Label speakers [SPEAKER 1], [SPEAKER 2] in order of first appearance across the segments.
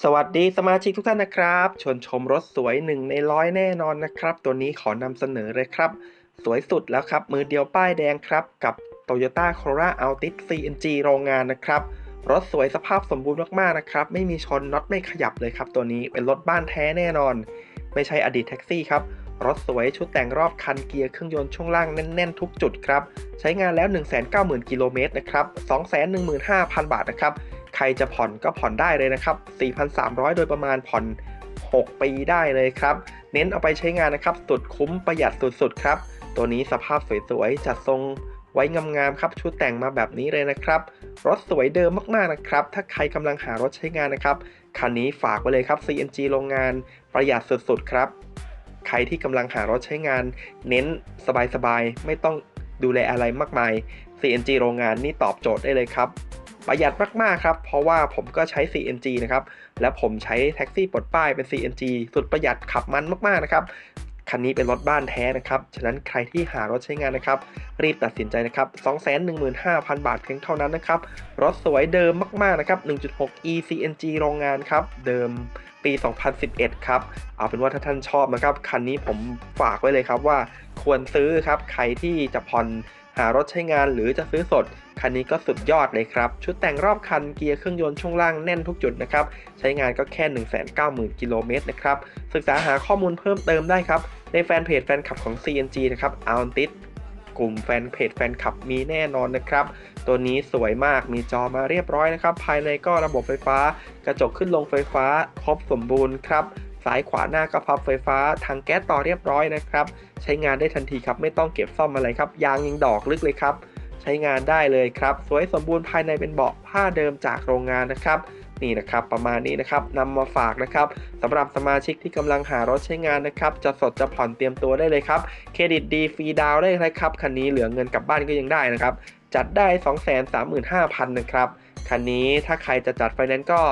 [SPEAKER 1] สวัสดีสมาชิกทุกท่านนะครับชวนชมรถสวยหนึ่งในร้อยแน่นอนนะครับ ตัวนี้ขอนำเสนอเลยครับ สวยสุดแล้วครับ มือเดียวป้ายแดงครับ กับ Toyota Corolla Altis CNG โรงงานนะครับ รถสวยสภาพสมบูรณ์มากๆนะครับ ไม่มีชนน็อตไม่ขยับเลยครับ ตัวนี้เป็นรถบ้านแท้แน่นอน ไม่ใช่อดีตแท็กซี่ครับ รถสวยชุดแต่งรอบคันเกียร์เครื่องยนต์ช่วงล่างแน่นๆ ทุกจุดครับ ใช้งานแล้ว 190,000กิโลเมตรนะครับ215,000 บาทนะครับ รจะผ่อนก็ผ่อนได้เลยนะครับ 4,300 โดยประมาณผ่อน 6 ปีได้เลยครับ เน้นเอาไปใช้งานนะครับ สุดคุ้มประหยัดสุดๆครับ ตัวนี้สภาพสวยๆ จัดทรงไว้งามๆครับ ชุดแต่งมาแบบนี้เลยนะครับ รถสวยเดิมมากๆนะครับ ถ้าใครกำลังหารถใช้งานนะครับ คันนี้ฝากไว้เลยครับ CNG โรงงานประหยัดสุดๆครับ ใครที่กำลังหารถใช้งาน เน้นสบายๆ ไม่ต้องดูแลอะไรมากมาย CNG โรงงานนี่ตอบโจทย์ได้เลยครับ ประหยัดมากๆครับ เพราะว่าผมก็ใช้ CNG นะครับ และผมใช้แท็กซี่ปลดป้ายเป็น CNG สุดประหยัดขับมันมากๆนะครับคันนี้เป็นรถบ้านแท้นะครับ ฉะนั้นใครที่หารถใช้งานนะครับ รีบตัดสินใจนะครับ 215,000 บาทเพียงเท่านั้นนะครับ รถสวยเดิมมากๆนะครับ 1.6 e CNG โรงงานครับ เดิมปี 2011 ครับ เอาเป็นว่าถ้าท่านชอบนะครับ คันนี้ผมฝากไว้เลยครับว่าควรซื้อครับ ใครที่จะผ่อน หารถใช้งานหรือจะซื้อสด คันนี้ก็สุดยอดเลยครับ ชุดแต่งรอบคันเกียร์เครื่องยนต์ช่วงล่างแน่นทุกจุดนะครับ ใช้งานก็แค่ 190,000 กิโลเมตรนะครับ ศึกษาหาข้อมูลเพิ่มเติมได้ครับ ในแฟนเพจแฟนคลับของ CNG นะครับเอาติดกลุ่มแฟนเพจแฟนคลับมีแน่นอนนะครับ ตัวนี้สวยมากมีจอมาเรียบร้อยนะครับ ภายในก็ระบบไฟฟ้ากระจกขึ้นลงไฟฟ้า ครบสมบูรณ์ครับ ซ้ายขวาหน้าก็พับไฟฟ้าทางแก๊สต่อเรียบร้อยนะครับ ใช้งานได้ทันทีครับ ไม่ต้องเก็บซ่อมอะไรครับ ยางยังดอกลึกเลยครับ ใช้งานได้เลยครับ สวยสมบูรณ์ภายในเป็นเบาะผ้าเดิมจากโรงงานนะครับนี่นะครับประมาณนี้นะครับนำมาฝากนะครับสำหรับสมาชิกที่กำลังหารถใช้งานนะครับจะสดจะผ่อนเตรียมตัวได้เลยครับเครดิตดีฟรีดาวน์ได้เลยครับคันนี้เหลือเงินกลับบ้านก็ยังได้นะครับจัดได้ 235,000นะครับคันนี้ถ้าใครจะจัดไฟแนนซ์ก็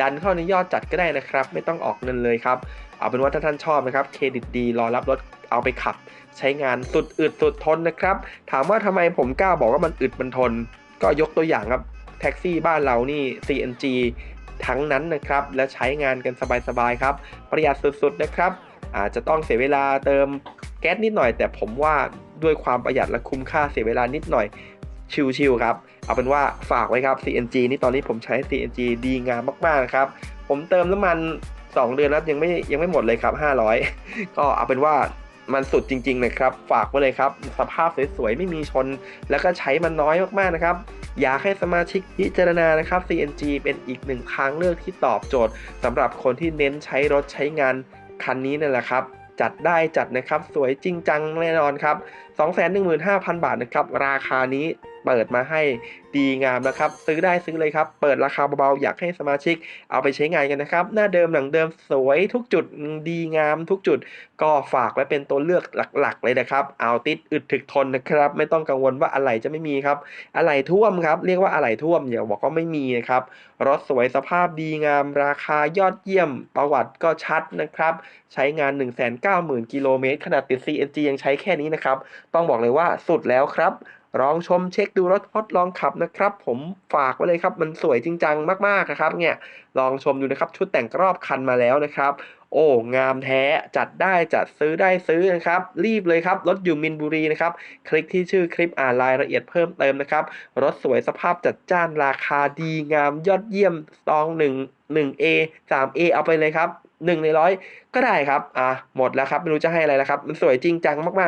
[SPEAKER 1] ดันเข้าในยอดจัดก็ได้นะครับ ไม่ต้องออกเงินเลยครับ เอาเป็นว่าถ้าท่านชอบนะครับเครดิตดีรอรับรถเอาไปขับ ใช้งานสุดอึดสุดทนนะครับ ถามว่าทำไมผมกล้าบอกว่ามันอึดมันทน ก็ยกตัวอย่างครับแท็กซี่บ้านเรานี่ CNG ทั้งนั้นนะครับ และใช้งานกันสบายๆครับ ประหยัดสุดๆนะครับ อาจจะต้องเสียเวลาเติมแก๊สนิดหน่อย แต่ผมว่าด้วยความประหยัดและคุ้มค่าเสียเวลานิดหน่อย ชิวๆครับ เอาเป็นว่าฝากไว้ครับ CNG นี่ตอนนี้ผมใช้ CNG ดีงามมากๆนะครับ ผมเติมน้ำมัน 2 เดือนแล้วยังไม่ยังไม่หมดเลยครับ 500 ก็เอาเป็นว่ามันสุดจริงๆนะครับ ฝากไว้เลยครับ สภาพสวยๆ ไม่มีชน แล้วก็ใช้มันน้อยมากๆนะครับ อยากให้สมาชิกพิจารณานะครับ CNG เป็นอีกหนึ่งทางเลือกที่ตอบโจทย์สำหรับคนที่เน้นใช้รถใช้งานคันนี้นั่นแหละครับจัดได้จัดนะครับ สวยจริงจังแน่นอนครับ 215,000 บาทนะครับ ราคานี้ เปิดมาให้ดีงามนะครับ ซื้อได้ซื้อเลยครับ เปิดราคาเบาๆอยากให้สมาชิกเอาไปใช้งานกันนะครับ หน้าเดิมหลังเดิมสวยทุกจุดดีงามทุกจุด ก็ฝากไว้เป็นตัวเลือกหลักๆ เลยนะครับ เอาติดอึดถึกทนนะครับ ไม่ต้องกังวลว่าอะไรจะไม่มีครับ อะไรท่วมครับ เรียกว่าอะไรท่วมอย่าบอกว่าไม่มีนะครับรถสวยสภาพดีงาม ราคายอดเยี่ยม ประวัติก็ชัดนะครับ ใช้งาน 190,000กิโลเมตรขนาดติด CNG ยังใช้แค่นี้นะครับ ต้องบอกเลยว่าสุดแล้วครับ ลองชมเช็คดูรถทดลองขับนะครับ ผมฝากไว้เลยครับ มันสวยจริงจังมากๆนะครับ เนี่ยลองชมดูนะครับ ชุดแต่งรอบคันมาแล้วนะครับ โอ้งามแท้จัดได้จัดซื้อได้ซื้อนะครับ รีบเลยครับ รถอยู่มินบุรีนะครับ คลิกที่ชื่อคลิปอ่านรายละเอียดเพิ่มเติมนะครับ รถสวยสภาพจัดจ้านราคาดีงามยอดเยี่ยมตอง1 1A 3A เอาไปเลยครับ1ในร้อยก็ได้ครับอะหมดแล้วครับไม่รู้จะให้อะไรแล้วครับ มันสวยจริงจังมากๆ